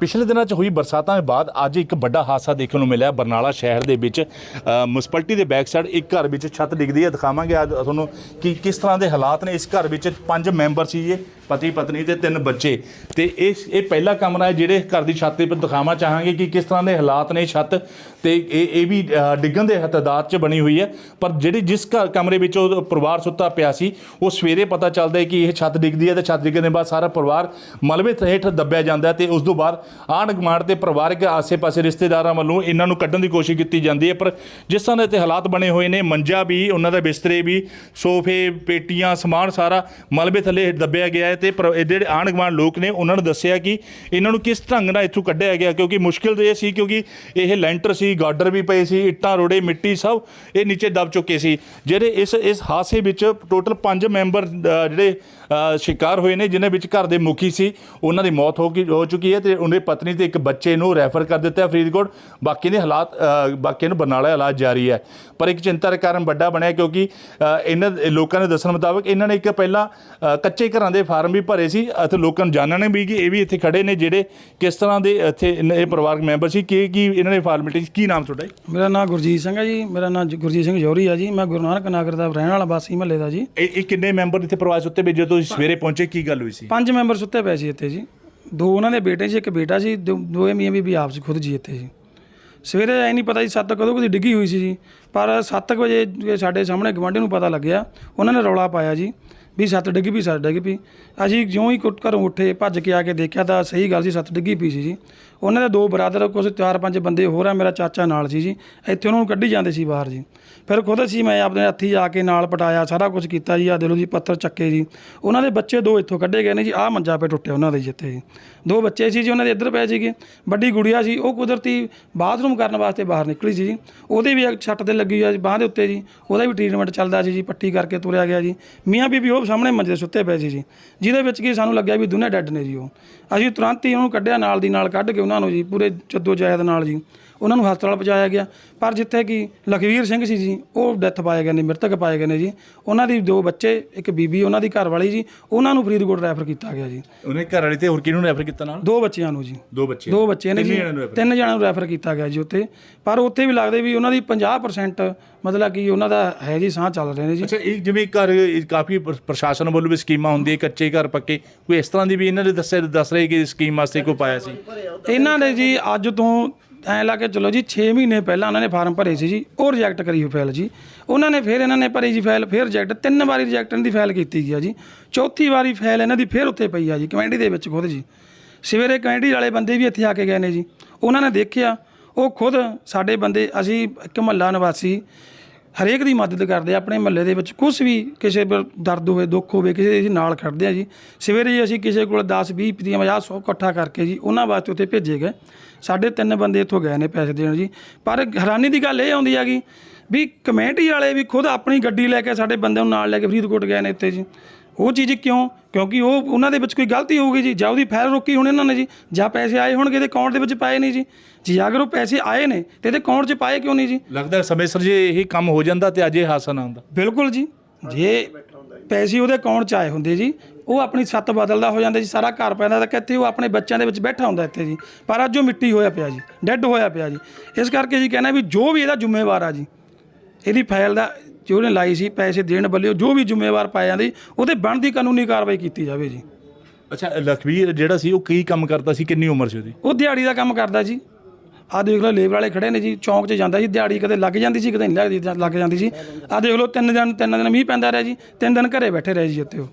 ਪਿਛਲੇ ਦਿਨਾਂ 'ਚ ਹੋਈ ਬਰਸਾਤਾਂ ਦੇ ਬਾਅਦ ਅੱਜ ਇੱਕ ਵੱਡਾ ਹਾਦਸਾ ਦੇਖਣ ਨੂੰ ਮਿਲਿਆ। ਬਰਨਾਲਾ ਸ਼ਹਿਰ ਦੇ ਵਿੱਚ ਮਿਊਨਿਸਪੈਲਿਟੀ ਦੇ ਬੈਕ ਸਾਈਡ ਇੱਕ ਘਰ ਵਿੱਚ ਛੱਤ ਡਿੱਗਦੀ ਹੈ। ਦਿਖਾਵਾਂਗੇ ਅੱਜ ਤੁਹਾਨੂੰ ਕਿ ਕਿਸ ਤਰ੍ਹਾਂ ਦੇ ਹਾਲਾਤ ਨੇ। ਇਸ ਘਰ ਵਿੱਚ ਪੰਜ ਮੈਂਬਰ ਸੀ ਇਹ, ਪਤੀ, ਪਤਨੀ ਤੇ ਤਿੰਨ ਬੱਚੇ। ਤੇ ਇਹ ਇਹ ਪਹਿਲਾ ਕਮਰਾ ਹੈ ਜਿਹੜੇ ਘਰ ਦੀ ਛੱਤ ਦੇ ਦਿਖਾਵਾਂ ਚਾਹਾਂਗੇ ਕਿ ਕਿਸ ਤਰ੍ਹਾਂ ਦੇ ਹਾਲਾਤ ਨੇ। ਛੱਤ ਤੇ ਇਹ ਇਹ ਵੀ ਡਿੱਗਣ ਦੇ ਹਤਦਾਦ 'ਚ ਬਣੀ ਹੋਈ ਹੈ। ਪਰ ਜਿਹੜੀ ਜਿਸ ਘਰ ਕਮਰੇ ਵਿੱਚ ਉਹ ਪਰਿਵਾਰ ਸੁੱਤਾ ਪਿਆ ਸੀ, ਉਹ ਸਵੇਰੇ ਪਤਾ ਚੱਲਦਾ ਹੈ ਕਿ ਇਹ ਛੱਤ ਡਿੱਗਦੀ ਹੈ ਤੇ ਛੱਤ ਡਿੱਗਣ ਦੇ ਬਾਅਦ ਸਾਰਾ ਪਰਿਵਾਰ ਮਲਬੇ ਹੇਠ ਦੱਬਿਆ ਜਾਂਦਾ ਹੈ ਤੇ ਉਸ ਤੋਂ ਬਾਅਦ ਆਂਢ ਗੁਆਂਢ ਤੇ ਪਰਿਵਾਰਕ ਆਸੇ-ਪਾਸੇ ਰਿਸ਼ਤੇਦਾਰਾਂ ਵੱਲੋਂ ਇਹਨਾਂ ਨੂੰ ਕੱਢਣ ਦੀ ਕੋਸ਼ਿਸ਼ ਕੀਤੀ ਜਾਂਦੀ ਹੈ। ਪਰ ਜਿਸ ਤਰ੍ਹਾਂ ਦੇ ਇੱਥੇ ਹਾਲਾਤ ਬਣੇ ਹੋਏ ਨੇ, ਮੰਜਾ ਵੀ, ਉਹਨਾਂ ਦਾ ਬਿਸਤਰੇ ਵੀ, ਸੋਫੇ, ਪੇਟੀਆਂ, ਸਮਾਨ ਸਾਰਾ ਮਲਬੇ ਥੱਲੇ ਦੱਬਿਆ ਗਿਆ ਹੈ ਤੇ ਪਰ- ਜਿਹੜੇ ਆਂਢ ਗੁਆਂਢ ਲੋਕ ਨੇ, ਉਹਨਾਂ ਨੇ ਦੱਸਿਆ ਕਿ ਇਹਨਾਂ ਨੂੰ ਕਿਸ ਢੰਗ ਨਾਲ ਇੱਥੋਂ ਕੱਢਿਆ ਗਿਆ, ਕਿਉਂਕਿ ਮੁਸ਼ਕਿਲ ਤਾਂ ਇਹ ਸੀ, ਕਿਉਂਕਿ ਇਹ ਲੈਂਟਰ ਸੀ ਗਾਡਰ ਵੀ ਪਏ ਸੀ ਇੱਟਾਂ ਰੋੜੇ ਮਿੱਟੀ ਸਭ ਇਹ ਨੀਚੇ ਦਬ ਚੁੱਕੇ ਸੀ। ਜਿਹੜੇ ਇਸ ਇਸ ਹਾਦਸੇ ਵਿੱਚ ਟੋਟਲ 5 ਮੈਂਬਰ ਜਿਹੜੇ ਸ਼ਿਕਾਰ ਹੋਏ ਨੇ ਜਿਨ੍ਹਾਂ ਵਿੱਚ ਘਰ ਦੇ ਮੁਖੀ ਸੀ ਉਹਨਾਂ ਦੀ ਮੌਤ ਹੋ ਗਈ ਹੋ ਚੁੱਕੀ ਹੈ ਤੇ ਉਹਦੇ ਪਤਨੀ ਤੇ ਇੱਕ ਬੱਚੇ ਨੂੰ ਰੈਫਰ ਕਰ ਦਿੱਤਾ ਹੈ ਫਰੀਦਕੋਟ। ਬਾਕੀ ਦੇ ਹਾਲਾਤ ਅ, ਬਾਕੀ ਨੂੰ ਬਰਨਾਲਾ ਇਲਾਜ ਜਾਰੀ ਹੈ। ਪਰ ਇੱਕ ਚਿੰਤਾ ਦਾ ਕਾਰਨ ਵੱਡਾ ਬਣਿਆ ਕਿਉਂਕਿ ਇਹਨਾਂ ਲੋਕਾਂ ਦੇ ਦੱਸਣ ਮੁਤਾਬਕ ਇਹਨਾਂ ਨੇ ਇੱਕ ਪਹਿਲਾਂ ਕੱਚੇ ਘਰਾਂ ਦੇ ਫਾਰਮ ਵੀ ਭਰੇ ਸੀ ਅਤੇ ਲੋਕਾਂ ਨੂੰ ਜਾਣਨ ਵੀ ਕਿ ਇਹ ਵੀ ਇੱਥੇ ਖੜੇ ਨੇ ਜਿਹੜੇ ਕਿਸ ਤਰ੍ਹਾਂ ਦੇ ਇੱਥੇ ਇਹ ਪਰਿਵਾਰਕ ਮੈਂਬਰ ਸੀ ਕੀ ਕੀ ਇਹਨਾਂ ਨੇ ਫਾਰਮੈਲਿਟੀ ਕੀ ਨਾਮ ਤੁਹਾਡਾ ਜੀ? ਮੇਰਾ ਨਾਮ ਗੁਰਜੀਤ ਸਿੰਘ ਹੈ ਜੀ ਮੇਰਾ ਨਾਮ ਗੁਰਜੀਤ ਸਿੰਘ ਜੋਹਰੀ ਆ ਜੀ ਮੈਂ ਗੁਰੂ ਨਾਨਕ ਨਗਰ ਦਾ ਰਹਿਣ ਵਾਲਾ ਵਾਸੀ ਮਹੱਲੇ ਦਾ ਜੀ। ਇਹ ਇਹ ਕਿੰਨੇ ਮੈਂਬਰ ਇੱਥੇ ਪਰਿਵਾਰ ਸੁੱਤੇ ਪਏ ਜਦੋਂ ਤੁਸੀਂ ਸਵੇਰੇ ਪਹੁੰਚੇ ਕੀ ਗੱਲ ਹੋਈ ਸੀ? ਪੰਜ ਮੈਂਬਰ ਸੁੱਤੇ ਪਏ ਸੀ ਇੱਥੇ ਜੀ। ਦੋ ਉਹਨਾਂ ਦੇ ਬੇਟੇ ਸੀ ਇੱਕ ਬੇਟਾ ਸੀ ਦੋ- ਦੋਵੇਂ ਮੀਆਂ ਬੀਬੀ ਆਪ ਸੀ ਖੁਦ ਜੀ ਇੱਥੇ ਜੀ। ਸਵੇਰੇ ਐ ਨਹੀਂ ਪਤਾ ਜੀ ਸੱਤ ਕਦੋਂ ਕਦੀ ਡਿੱਗੀ ਹੋਈ ਸੀ ਜੀ। ਪਰ 7 ਵਜੇ ਸਾਡੇ ਸਾਹਮਣੇ ਗਵਾਂਢੀ ਨੂੰ ਪਤਾ ਲੱਗਿਆ ਉਹਨਾਂ ਨੇ ਰੌਲਾ ਪਾਇਆ ਜੀ। ਵੀ ਸੱਤ ਡਿੱਗੀ ਪਈ, ਸੱਤ ਡਿੱਗੀ ਪਈ। ਅਸੀਂ ਜਿਉਂ ਹੀ ਕੁੱਟ ਘਰੋਂ ਉੱਠੇ, ਭੱਜ ਕੇ ਆ ਕੇ ਦੇਖਿਆ ਤਾਂ ਸਹੀ ਗੱਲ ਸੀ, ਸੱਤ ਡਿੱਗੀ ਪਈ ਸੀ ਜੀ। ਉਹਨਾਂ ਦੇ ਦੋ ਬਰਾਦਰ ਕੁਝ ਚਾਰ ਪੰਜ ਬੰਦੇ ਹੋਰ ਆ, ਮੇਰਾ ਚਾਚਾ ਨਾਲ ਸੀ ਜੀ। ਇੱਥੇ ਉਹਨਾਂ ਨੂੰ ਕੱਢੀ ਜਾਂਦੇ ਸੀ ਬਾਹਰ ਜੀ। ਫਿਰ ਖੁਦ ਅਸੀਂ, ਮੈਂ ਆਪਣੇ ਹੱਥੀ ਜਾ ਕੇ ਨਾਲ ਪਟਾਇਆ, ਸਾਰਾ ਕੁਝ ਕੀਤਾ ਜੀ ਆ ਦਿਲੋਂ ਜੀ, ਪੱਥਰ ਚੱਕੇ ਜੀ। ਉਹਨਾਂ ਦੇ ਬੱਚੇ ਦੋ ਇੱਥੋਂ ਕੱਢੇ ਗਏ ਨੇ ਜੀ, ਆਹ ਮੰਜਾ ਪੇ ਟੁੱਟਿਆ ਉਹਨਾਂ ਦੇ ਜਿੱਥੇ ਜੀ। ਦੋ ਬੱਚੇ ਸੀ ਜੀ, ਉਹਨਾਂ ਦੇ ਇੱਧਰ ਪਏ ਸੀਗੇ। ਵੱਡੀ ਗੁੜੀਆ ਸੀ, ਉਹ ਕੁਦਰਤੀ ਬਾਥਰੂਮ ਕਰਨ ਵਾਸਤੇ ਬਾਹਰ ਨਿਕਲੀ ਸੀ ਜੀ। ਉਹਦੇ ਵੀ ਇੱਕ ਛੱਟ ਤੇ ਲੱਗੀ ਹੋਈ ਆ ਜੀ, ਬਾਹ ਦੇ ਉੱਤੇ ਜੀ। ਉਹਦਾ ਵੀ ਟ੍ਰੀਟਮੈਂਟ ਚੱਲਦਾ ਸੀ ਜੀ, ਪੱਟੀ ਕਰਕੇ ਤੁਰਿਆ ਗਿਆ ਜੀ। ਮੀਆਂ ਬੀਬੀ ਉਹ ਸਾਹਮਣੇ ਮੰਜੇ ਤੇ ਸੁੱਤੇ ਪਏ ਸੀ ਜੀ। ਜਿਹਦੇ ਵਿੱਚ ਕੀ ਸਾਨੂੰ ਲੱਗਿਆ ਵੀ ਦੋਨੇ ਡੈੱਡ ਨੇ ਜੀ ਉਹ। ਅਸੀਂ ਤੁਰੰਤ ਹੀ ਉਹਨੂੰ ਕੱਢਿਆ ਨਾਲ ਦੀ ਨਾਲ ਕੱਢ ਕੇ ਉਹਨਾਂ ਨੂੰ ਜੀ ਪੂਰੇ ਜੱਦੋ ਜਹਿਦ ਨਾਲ ਜੀ। ਉਹਨਾਂ ਨੂੰ ਹਸਪਤਾਲ ਪਹੁੰਚਾਇਆ ਗਿਆ। ਪਰ ਜਿੱਥੇ ਕਿ ਲਖਵੀਰ ਸਿੰਘ ਸੀ ਜੀ ਉਹ ਡੈਥ ਪਾਏ ਗਏ ਨੇ ਮ੍ਰਿਤਕ ਪਾਏ ਗਏ ਨੇ ਜੀ। ਉਹਨਾਂ ਦੀ ਦੋ ਬੱਚੇ ਇੱਕ ਬੀਬੀ ਉਹਨਾਂ ਦੀ ਘਰ ਵਾਲੀ ਜੀ ਉਹਨਾਂ ਨੂੰ ਫਰੀਦਕੋਟ ਰੈਫਰ ਕੀਤਾ ਗਿਆ ਜੀ। ਉਹਨੇ ਘਰ ਵਾਲੀ ਤੇ ਹੋਰ ਕਿਹਨੂੰ ਰੈਫਰ ਕੀਤਾ ਨਾਲ? ਦੋ ਬੱਚਿਆਂ ਨੂੰ ਜੀ। ਦੋ ਬੱਚੇ। ਦੋ ਬੱਚੇ ਨੇ ਜੀ। ਤਿੰਨ ਜਣਿਆਂ ਨੂੰ ਰੈਫਰ ਕੀਤਾ ਗਿਆ ਜੀ ਉੱਥੇ। ਪਰ ਉੱਥੇ ਵੀ ਲੱਗਦੇ ਵੀ ਉਹਨਾਂ ਦੀ 50% ਮਤਲਬ ਕਿ ਉਹਨਾਂ ਦਾ ਹੈ ਜੀ ਸਾਹ ਚੱਲ ਰਹੇ ਨੇ ਜੀ। ਅੱਛਾ ਇਹ ਜਿਵੇਂ ਘਰ ਕਾਫੀ ਪ੍ਰਸ਼ਾਸਨ ਵੱਲੋਂ ਵੀ ਸਕੀਮਾਂ ਹੁੰਦੀਆਂ ਕੱਚੇ ਘਰ ਪੱਕੇ। ਕੋਈ ਇਸ ਤਰ੍ਹਾਂ ਦੀ ਵੀ ਇਹਨਾਂ ਦੇ ਦੱਸੇ ਦੱਸ ਰਹੇ ਕਿ ਸਕੀਮ ਵਾਸਤੇ ਕੋਈ ਪਾਇਆ ਸੀ? ਇਹਨਾਂ ਨੇ ਜੀ ਅੱਜ ਤੋਂ ਐ ਲਾ ਕੇ ਚਲੋ ਜੀ 6 ਮਹੀਨੇ ਪਹਿਲਾਂ ਉਹਨਾਂ ਨੇ ਫਾਰਮ ਭਰੇ ਸੀ ਜੀ, ਉਹ ਰਿਜੈਕਟ ਕਰੀ ਹੋਈ ਫਾਈਲ ਜੀ। ਉਹਨਾਂ ਨੇ ਫਿਰ ਇਹਨਾਂ ਨੇ ਭਰੀ ਜੀ ਫਾਈਲ ਫਿਰ ਰਿਜੈਕਟ ਤਿੰਨ ਵਾਰੀ ਰਿਜੈਕਟ ਇਹਨਾਂ ਦੀ ਫਾਈਲ ਕੀਤੀ ਗਿਆ ਜੀ। ਚੌਥੀ ਵਾਰੀ ਫਾਈਲ ਇਹਨਾਂ ਦੀ ਫਿਰ ਉੱਥੇ ਪਈ ਆ ਜੀ, ਕਮੇਟੀ ਦੇ ਵਿੱਚ ਖੁਦ ਜੀ। ਸਵੇਰੇ ਕਮੇਟੀ ਵਾਲੇ ਬੰਦੇ ਵੀ ਇੱਥੇ ਆ ਕੇ ਗਏ ਨੇ ਜੀ। ਉਹਨਾਂ ਨੇ ਦੇਖਿਆ, ਉਹ ਖੁਦ ਸਾਡੇ ਬੰਦੇ, ਅਸੀਂ ਇੱਕ ਮਹੱਲਾ ਨਿਵਾਸੀ ਹਰੇਕ ਦੀ ਮਦਦ ਕਰਦੇ ਆ, ਆਪਣੇ ਮਹੱਲੇ ਦੇ ਵਿੱਚ ਕੁਝ ਵੀ ਕਿਸੇ ਪਰ ਦਰਦ ਹੋਵੇ, ਦੁੱਖ ਹੋਵੇ, ਕਿਸੇ ਦੇ ਅਸੀਂ ਨਾਲ ਖੜਦੇ ਆ ਜੀ। ਸਵੇਰੇ ਜੀ ਅਸੀਂ ਕਿਸੇ ਕੋਲ 10 20 ਪੀਤੀਆਂ 50 100 ਇਕੱਠਾ ਕਰਕੇ ਜੀ, ਉਹਨਾਂ ਵਾਸਤੇ ਉੱਥੇ ਭੇਜੇ ਗਏ। ਸਾਡੇ ਤਿੰਨ ਬੰਦੇ ਇੱਥੋਂ ਗਏ ਨੇ ਪੈਸੇ ਦੇਣ ਜੀ। ਪਰ ਹੈਰਾਨੀ ਦੀ ਗੱਲ ਇਹ ਆਉਂਦੀ ਹੈਗੀ ਵੀ ਕਮੇਟੀ ਵਾਲੇ ਵੀ ਖੁਦ ਆਪਣੀ ਗੱਡੀ ਲੈ ਕੇ ਸਾਡੇ ਬੰਦੇ ਨੂੰ ਨਾਲ ਲੈ ਕੇ ਫਰੀਦਕੋਟ ਗਏ ਨੇ ਇੱਥੇ ਜੀ। ਉਹ ਚੀਜ਼ ਕਿਉਂ? ਕਿਉਂਕਿ ਉਹ ਉਹਨਾਂ ਦੇ ਵਿੱਚ ਕੋਈ ਗਲਤੀ ਹੋਊਗੀ ਜੀ। ਜਾਂ ਉਹਦੀ ਫਾਈਲ ਰੋਕੀ ਹੋਣੀ ਉਹਨਾਂ ਨੇ ਜੀ। ਜਾਂ ਪੈਸੇ ਆਏ ਹੋਣਗੇ ਤੇ ਅਕਾਊਂਟ ਦੇ ਵਿੱਚ ਪਾਏ ਨਹੀਂ ਜੀ। ਜੀ ਅਗਰ ਉਹ ਪੈਸੇ ਆਏ ਨੇ ਤੇ ਇਹਦੇ ਅਕਾਊਂਟ 'ਚ ਪਾਏ ਕਿਉਂ ਨਹੀਂ ਜੀ? ਲੱਗਦਾ ਸਮੇਂ ਸਿਰ ਜੇ ਇਹ ਕੰਮ ਹੋ ਜਾਂਦਾ ਤੇ ਅੱਜ ਇਹ ਹਾਸਾ ਨਾ ਹੁੰਦਾ ਬਿਲਕੁਲ ਜੀ। ਜੇ ਪੈਸੇ ਉਹਦੇ ਅਕਾਊਂਟ 'ਚ ਆਏ ਹੁੰਦੇ ਜੀ ਉਹ ਆਪਣੀ ਸੱਤ ਬਦਲਦਾ ਹੋ ਜਾਂਦਾ ਜੀ। ਸਾਰਾ ਘਰ ਪੈਂਦਾ ਤਾਂ ਕਿੱਥੇ ਉਹ ਆਪਣੇ ਬੱਚਿਆਂ ਦੇ ਵਿੱਚ ਬੈਠਾ ਹੁੰਦਾ ਇੱਥੇ ਜੀ। ਪਰ ਅੱਜ ਉਹ ਮਿੱਟੀ ਹੋਇਆ ਪਿਆ ਜੀ। ਡੈੱਡ ਹੋਇਆ ਪਿਆ ਜੀ। ਇਸ ਕਰਕੇ ਜੀ ਕਹਿੰਦਾ ਵੀ ਜੋ ਵੀ ਇਹਦਾ ਜ਼ਿੰਮੇਵਾਰ ਆ ਜੀ ਇਹਦੀ ਫਾਈਲ ਦਾ ਜੋ ਉਹਨੇ ਲਾਈ ਸੀ ਪੈਸੇ ਦੇਣ ਵੱਲੋਂ ਜੋ ਵੀ ਜ਼ਿੰਮੇਵਾਰ ਪਾਇਆ ਜਾਂਦੇ ਉਹਦੇ ਬਣਦੀ ਕਾਨੂੰਨੀ ਕਾਰਵਾਈ ਕੀਤੀ ਜਾਵੇ ਜੀ। ਅੱਛਾ ਲਖਵੀਰ ਜਿਹੜਾ ਸੀ ਉਹ ਕੀ ਕੰਮ ਕਰਦਾ ਸੀ ਕਿੰਨੀ ਉਮਰ ਸੀ ਉਹਦੀ? ਉਹ ਦਿਹਾੜੀ ਦਾ ਕੰਮ ਕਰਦਾ ਜੀ। ਆਹ ਦੇਖ ਲਓ ਲੇਬਰ ਵਾਲੇ ਖੜੇ ਨੇ ਜੀ ਚੌਂਕ 'ਚ ਜਾਂਦਾ ਸੀ ਦਿਹਾੜੀ ਕਦੇ ਲੱਗ ਜਾਂਦੀ ਸੀ ਕਦੇ ਨਹੀਂ ਲੱਗਦੀ ਜਾਂ ਲੱਗ ਜਾਂਦੀ ਸੀ। ਆਹ ਦੇਖ ਲਓ ਤਿੰਨ ਦਿਨ ਤਿੰਨ ਦਿਨ ਮੀਂਹ ਪੈਂਦਾ ਰਿਹਾ ਜੀ ਤਿੰਨ ਦਿਨ ਘਰੇ ਬੈਠੇ ਰਹੇ ਜੀ ਇੱਥੇ ਉਹ।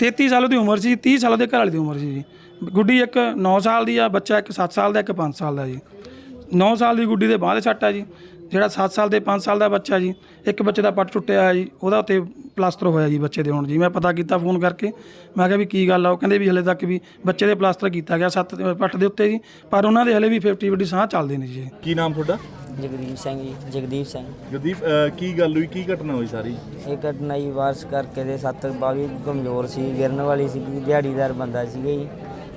33 ਸਾਲ ਦੀ ਉਮਰ ਸੀ 30 ਸਾਲ ਦੇ ਘਰ ਵਾਲੇ ਦੀ ਉਮਰ ਸੀ ਜੀ। ਗੁੱਡੀ ਇੱਕ 9 ਸਾਲ ਦੀ ਆ ਬੱਚਾ ਇੱਕ 7 ਸਾਲ ਦਾ ਇੱਕ 5 ਸਾਲ ਦਾ ਜੀ। 9 ਸਾਲ ਦੀ ਗੁੱਡੀ ਦੇ ਬਾਂਹ ਦੇ ਸੱਟ ਆ ਜੀ। ਜਿਹੜਾ 7 ਸਾਲ ਦੇ 5 ਸਾਲ ਦਾ ਬੱਚਾ ਜੀ ਇੱਕ ਬੱਚੇ ਦਾ ਪੱਟ ਟੁੱਟਿਆ ਹੈ ਜੀ ਉਹਦਾ ਉੱਤੇ ਪਲਾਸਟਰ ਹੋਇਆ ਜੀ ਬੱਚੇ ਦੇ ਹੁਣ ਜੀ। ਮੈਂ ਪਤਾ ਕੀਤਾ ਫੋਨ ਕਰਕੇ ਮੈਂ ਕਿਹਾ ਵੀ ਕੀ ਗੱਲ ਆ ਉਹ ਕਹਿੰਦੇ ਵੀ ਹਲੇ ਤੱਕ ਵੀ ਬੱਚੇ ਦੇ ਪਲਾਸਟਰ ਕੀਤਾ ਗਿਆ ਸੱਤ ਪੱਟ ਦੇ ਉੱਤੇ ਜੀ ਪਰ ਉਹਨਾਂ ਦੇ ਹਲੇ ਵੀ 50 50 ਸਾਹ ਚੱਲਦੇ ਨੇ ਜੀ ਕੀ ਨਾਮ ਤੁਹਾਡਾ? ਜਗਦੀਪ ਸਿੰਘ ਜੀ ਜਗਦੀਪ ਸਿੰਘ। ਜਗਦੀਪ ਕੀ ਗੱਲ ਹੋਈ ਕੀ ਘਟਨਾ ਹੋਈ ਸਾਰੀ? ਇਹ ਘਟਨਾ ਜੀ ਵਾਰਸ ਕਰਕੇ ਦੇ ਸੱਤ ਬਾਵੀ ਕਮਜ਼ੋਰ ਸੀ ਗਿਰਨ ਵਾਲੀ ਸੀ ਦਿਹਾੜੀਦਾਰ ਬੰਦਾ ਸੀਗਾ ਜੀ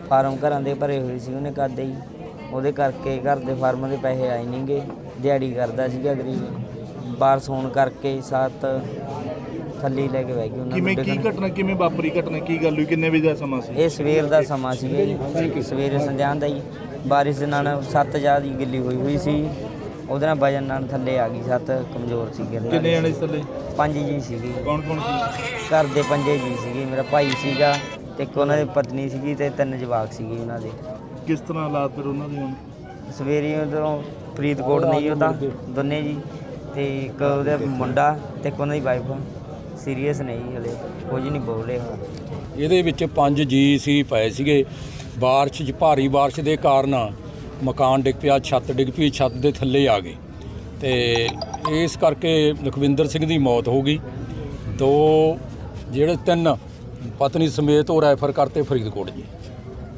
ਫਾਰਮ ਘਰਾਂ ਦੇ ਭਰੇ ਹੋਏ ਸੀ ਉਹਨੇ ਕਰਦੇ ਜੀ। ਉਹਦੇ ਕਰਕੇ ਘਰ ਦੇ ਫਾਰਮ ਦੇ ਪੈਸੇ ਆਏ ਨਹੀਂਗੇ। ਦਿਹਾੜੀ ਕਰਦਾ ਸੀਗਾ ਗਰੀਬ ਬਾਰਿਸ਼ ਹੋਣ ਕਰਕੇ ਸੱਤ ਥੱਲੇ ਹੀ ਲੈ ਕੇ ਬਹਿ ਗਈ ਉਹਨਾਂ ਕਿਵੇਂ ਕੀ। ਘਟਨਾ ਕਿਵੇਂ ਵਾਪਰੀ ਘਟਨਾ? ਕੀ ਗੱਲ ਹੋਈ? ਕਿੰਨੇ ਵਜੇ ਦਾ ਸਮਾਂ ਸੀ? ਇਹ ਸਵੇਰ ਦਾ ਸਮਾਂ ਸੀਗਾ ਜੀ ਸਵੇਰੇ ਸੰਜਾਨ ਦਾ ਜੀ ਬਾਰਿਸ਼ ਦੇ ਨਾਲ ਸੱਤ ਜ਼ਿਆਦਾ ਗਿੱਲੀ ਹੋਈ ਹੋਈ ਸੀ। ਉਹਦੇ ਨਾਲ ਵਜਨ ਨਾਲ ਥੱਲੇ ਆ ਗਈ ਸੱਤ ਕਮਜ਼ੋਰ ਸੀ ਕਿੰਨੇ। ਜਣੇ ਸੀ ਥੱਲੇ? ਪੰਜ ਜੀ ਸੀਗੇ। ਕੌਣ ਕੌਣ ਸੀ? ਘਰ ਦੇ ਪੰਜੇ ਜੀ ਸੀਗੇ। ਮੇਰਾ ਭਾਈ ਸੀਗਾ ਤੇ ਇੱਕ ਉਹਨਾਂ ਦੀ ਪਤਨੀ ਸੀਗੀ ਤੇ ਤਿੰਨ ਜਵਾਕ ਸੀਗੇ ਉਹਨਾਂ ਦੇ। ਕਿਸ ਤਰ੍ਹਾਂ ਹਾਲਾਤ ਫਿਰ ਉਹਨਾਂ ਦੇ ਹੁਣ? ਸਵੇਰੇ ਉਧਰੋਂ ਫਰੀਦਕੋਟ ਨਹੀਂ ਉਹਦਾ ਦੋਨੇ ਜੀ ਤੇ ਇੱਕ ਉਹਦਾ ਮੁੰਡਾ ਤੇ ਇੱਕ ਉਹਨਾਂ ਦੀ ਵਾਈਫ ਸੀਰੀਅਸ ਨਹੀਂ ਹਲੇ ਕੁਝ ਨਹੀਂ ਬੋਲ ਰਹੇ। ਹੁਣ ਇਹਦੇ ਵਿੱਚ ਪੰਜ ਜੀ ਸੀ ਪਏ ਸੀਗੇ। ਬਾਰਿਸ਼ 'ਚ ਭਾਰੀ ਬਾਰਿਸ਼ ਦੇ ਕਾਰਨ ਮਕਾਨ ਡਿੱਗ ਪਿਆ ਛੱਤ ਡਿੱਗ ਪਈ ਛੱਤ ਦੇ ਥੱਲੇ ਆ ਗਏ। ਤੇ ਇਸ ਕਰਕੇ ਲਖਵਿੰਦਰ ਸਿੰਘ ਦੀ ਮੌਤ ਹੋ ਗਈ। ਦੋ ਜਿਹੜੇ ਤਿੰਨ ਪਤਨੀ ਸਮੇਤ ਉਹ ਰੈਫਰ ਕਰਤੇ ਫਰੀਦਕੋਟ ਜੀ।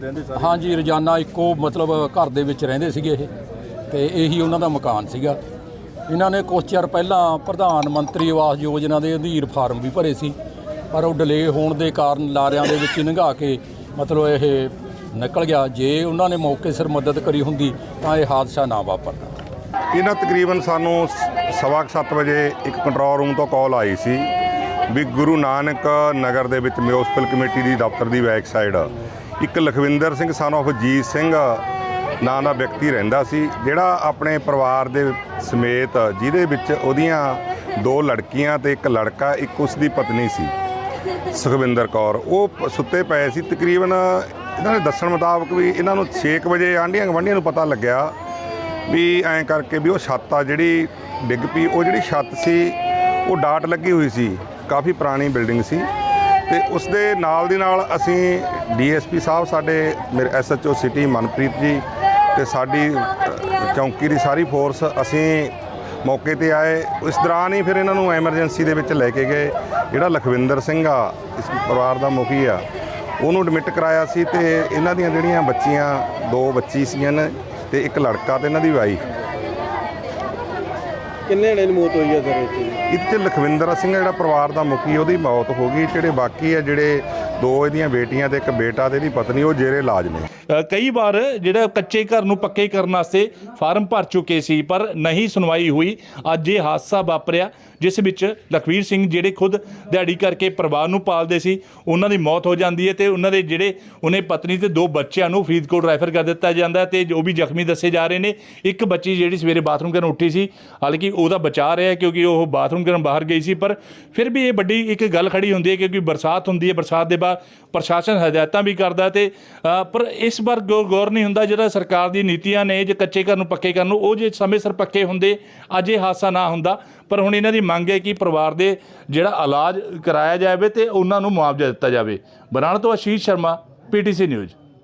ਰਹਿੰਦੇ ਸਾਰੇ? ਹਾਂਜੀ ਰੋਜ਼ਾਨਾ ਇੱਕੋ ਮਤਲਬ ਘਰ ਦੇ ਵਿੱਚ ਰਹਿੰਦੇ ਸੀਗੇ ਇਹ। ਤੇ ਇਹੀ ਉਹਨਾਂ ਦਾ ਮਕਾਨ ਸੀਗਾ। ਇਹਨਾਂ ਨੇ ਕੁਛ ਚਿਰ ਪਹਿਲਾਂ ਪ੍ਰਧਾਨ ਮੰਤਰੀ ਆਵਾਸ ਯੋਜਨਾ ਦੇ ਅਧੀਨ ਫਾਰਮ ਵੀ ਭਰੇ ਸੀ। ਪਰ ਉਹ ਡਿਲੇ ਹੋਣ ਦੇ ਕਾਰਨ ਲਾਰਿਆਂ ਦੇ ਵਿੱਚ ਲੰਘਾ ਕੇ ਮਤਲਬ ਇਹ ਨਿਕਲ ਗਿਆ। ਜੇ ਉਹਨਾਂ ਨੇ ਮੌਕੇ ਸਿਰ ਮਦਦ ਕਰੀ ਹੁੰਦੀ ਤਾਂ ਇਹ ਹਾਦਸਾ ਨਾ ਵਾਪਰਦਾ। ਇਹਨਾਂ ਤਕਰੀਬਨ ਸਾਨੂੰ ਸ- ਸਵਾ ਕੁ ਸੱਤ ਵਜੇ ਇੱਕ ਕੰਟਰੋਲ ਰੂਮ ਤੋਂ ਕਾਲ ਆਈ ਸੀ ਵੀ ਗੁਰੂ ਨਾਨਕ ਨਗਰ ਦੇ ਵਿੱਚ ਮਿਊਨਿਸਪਲ ਕਮੇਟੀ ਦੀ ਦਫ਼ਤਰ ਦੀ ਬੈਕ ਸਾਈਡ ਇੱਕ ਲਖਵਿੰਦਰ ਸਿੰਘ ਸਨ of ਜੀਤ ਸਿੰਘ, ਨਾਂ ਦਾ ਵਿਅਕਤੀ ਰਹਿੰਦਾ ਸੀ, ਜਿਹੜਾ ਆਪਣੇ ਪਰਿਵਾਰ ਦੇ ਸਮੇਤ ਜਿਹਦੇ ਵਿੱਚ ਉਹਦੀਆਂ ਦੋ ਲੜਕੀਆਂ ਤੇ ਇੱਕ ਲੜਕਾ, ਇੱਕ ਉਸ ਦੀ ਪਤਨੀ ਸੀ, ਸੁਖਵਿੰਦਰ ਕੌਰ। ਉਹ ਸੁੱਤੇ ਪਏ ਸੀ, ਤਕਰੀਬਨ ਇਹਨਾਂ ਦੇ ਦੱਸਣ ਮੁਤਾਬਕ ਵੀ ਇਹਨਾਂ ਨੂੰ 6 ਵਜੇ ਆਂਢੀਆਂ ਗਵਾਂਢੀਆਂ ਨੂੰ ਪਤਾ ਲੱਗਿਆ ਵੀ ਐਂ ਕਰਕੇ ਵੀ ਉਹ ਛੱਤ ਆ ਜਿਹੜੀ ਡਿੱਗ ਪਈ, ਉਹ ਜਿਹੜੀ ਛੱਤ ਸੀ, ਉਹ ਡਾਟ ਲੱਗੀ ਹੋਈ ਸੀ, ਕਾਫੀ ਪੁਰਾਣੀ ਬਿਲਡਿੰਗ ਸੀ। ਤੇ ਉਸ ਦੇ ਨਾਲ ਦੀ ਨਾਲ ਅਸੀਂ ਡੀਐਸਪੀ ਸਾਹਿਬ ਸਾਡੇ, ਮੇਰੇ ਐਸਐਚਓ ਸਿਟੀ ਮਨਪ੍ਰੀਤ ਜੀ ਤੇ ਸਾਡੀ ਚੌਂਕੀ ਦੀ ਸਾਰੀ ਫੋਰਸ ਅਸੀਂ ਮੌਕੇ ਤੇ ਆਏ। ਇਸ ਦੌਰਾਨ ਹੀ ਫਿਰ ਇਹਨਾਂ ਨੂੰ ਐਮਰਜੈਂਸੀ ਦੇ ਵਿੱਚ ਲੈ ਕੇ ਗਏ। ਜਿਹੜਾ ਲਖਵਿੰਦਰ ਸਿੰਘ ਆ, ਇਸ ਪਰਿਵਾਰ ਦਾ ਮੁਖੀ ਆ, ਉਹਨੂੰ ਐਡਮਿਟ ਕਰਾਇਆ ਸੀ ਤੇ ਇਹਨਾਂ ਦੀਆਂ ਜਿਹੜੀਆਂ ਬੱਚੀਆਂ, ਦੋ ਬੱਚੀ ਸੀਗੀਆਂ ਨੇ ਤੇ ਇੱਕ ਲੜਕਾ ਤੇ ਇਹਨਾਂ ਦੀ ਵਾਈਫ ਕਿੰਨੇ ਜਣੇ ਦੀ ਮੌਤ ਹੋਈ ਹੈ ਸਰ ਇੱਥੇ? ਇਹਦੇ ਲਖਵਿੰਦਰ ਸਿੰਘ ਜਿਹੜਾ ਪਰਿਵਾਰ ਦਾ ਮੁਖੀ, ਉਹਦੀ ਮੌਤ ਹੋ ਗਈ। ਜਿਹੜੇ ਬਾਕੀ ਆ, ਜਿਹੜੇ ਦੋ ਇਹਦੀਆਂ ਬੇਟੀਆਂ ਤੇ ਇੱਕ ਬੇਟਾ ਤੇ ਇਹਦੀ ਪਤਨੀ, ਉਹ ਜੇਰੇ ਇਲਾਜ ਨੇ। ਕਈ ਵਾਰ ਜਿਹੜਾ ਕੱਚੇ ਘਰ ਨੂੰ ਪੱਕੇ ਕਰਨ ਵਾਸਤੇ ਫਾਰਮ ਭਰ ਚੁੱਕੇ ਸੀ, ਪਰ ਨਹੀਂ ਸੁਣਵਾਈ ਹੋਈ। ਅੱਜ ਇਹ ਹਾਦਸਾ ਵਾਪਰਿਆ, ਜਿਸ ਵਿੱਚ ਲਖਵੀਰ ਸਿੰਘ ਜਿਹੜੇ ਖੁਦ ਦਿਹਾੜੀ ਕਰਕੇ ਪਰਿਵਾਰ ਨੂੰ ਪਾਲਦੇ ਸੀ, ਉਹਨਾਂ ਦੀ ਮੌਤ ਹੋ ਜਾਂਦੀ ਹੈ ਤੇ ਉਹਨਾਂ ਦੇ ਜਿਹੜੇ ਉਹਨੇ ਪਤਨੀ ਤੇ ਦੋ ਬੱਚਿਆਂ ਨੂੰ ਫਰੀਦਕੋਟ ਰੈਫਰ ਕਰ ਦਿੱਤਾ ਜਾਂਦਾ ਹੈ ਤੇ ਜੋ ਵੀ ਜ਼ਖਮੀ ਦੱਸੇ ਜਾ ਰਹੇ ਨੇ, ਇੱਕ ਬੱਚੀ ਜਿਹੜੀ ਸਵੇਰੇ ਬਾਥਰੂਮ ਕਰਨ ਉੱਠੀ ਸੀ, ਹਾਲਾਂਕਿ ਉਹਦਾ ਬਚਾਅ ਰਿਹਾ ਕਿਉਂਕਿ ਉਹ ਬਾਥਰੂਮ ਕਰਨ ਬਾਹਰ ਗਈ ਸੀ, ਪਰ ਫਿਰ ਵੀ ਇਹ ਵੱਡੀ ਇੱਕ ਗੱਲ ਖੜੀ ਹੁੰਦੀ ਹੈ ਕਿਉਂਕਿ ਬਰਸਾਤ ਹੁੰਦੀ ਹੈ, ਬਰਸਾਤ ਦੇ ਬਾਅਦ ਪ੍ਰਸ਼ਾਸਨ ਹਦਾਇਤਾਂ ਵੀ ਕਰਦਾ ਤੇ ਪਰ ਇਸ ਵਾਰ ਗੌਰ ਗੌਰ ਨਹੀਂ ਹੁੰਦਾ ਜਿਹੜਾ ਸਰਕਾਰ ਦੀ ਨੀਤੀਆਂ ਨੇ, ਜੇ ਕੱਚੇ ਘਰ ਨੂੰ ਪੱਕੇ ਕਰਨ ਨੂੰ, ਉਹ ਜੇ ਸਮੇਂ ਸਿਰ ਪੱਕੇ ਹੁੰਦੇ, ਅੱਜ ਇਹ ਹਾਦਸਾ ਨਾ ਹੁੰਦਾ। ਪਰ ਹੁਣ ਇਹਨਾਂ ਦੀ ਮੰਗ ਹੈ ਕਿ ਪਰਿਵਾਰ ਦੇ ਜਿਹੜਾ ਇਲਾਜ ਕਰਾਇਆ ਜਾਵੇ ਤੇ ਉਹਨਾਂ ਨੂੰ ਮੁਆਵਜ਼ਾ ਦਿੱਤਾ ਜਾਵੇ। ਬਰਾਣ ਤੋਂ ਆਸ਼ੀਸ਼ ਸ਼ਰਮਾ, ਪੀਟੀਸੀ ਨਿਊਜ਼।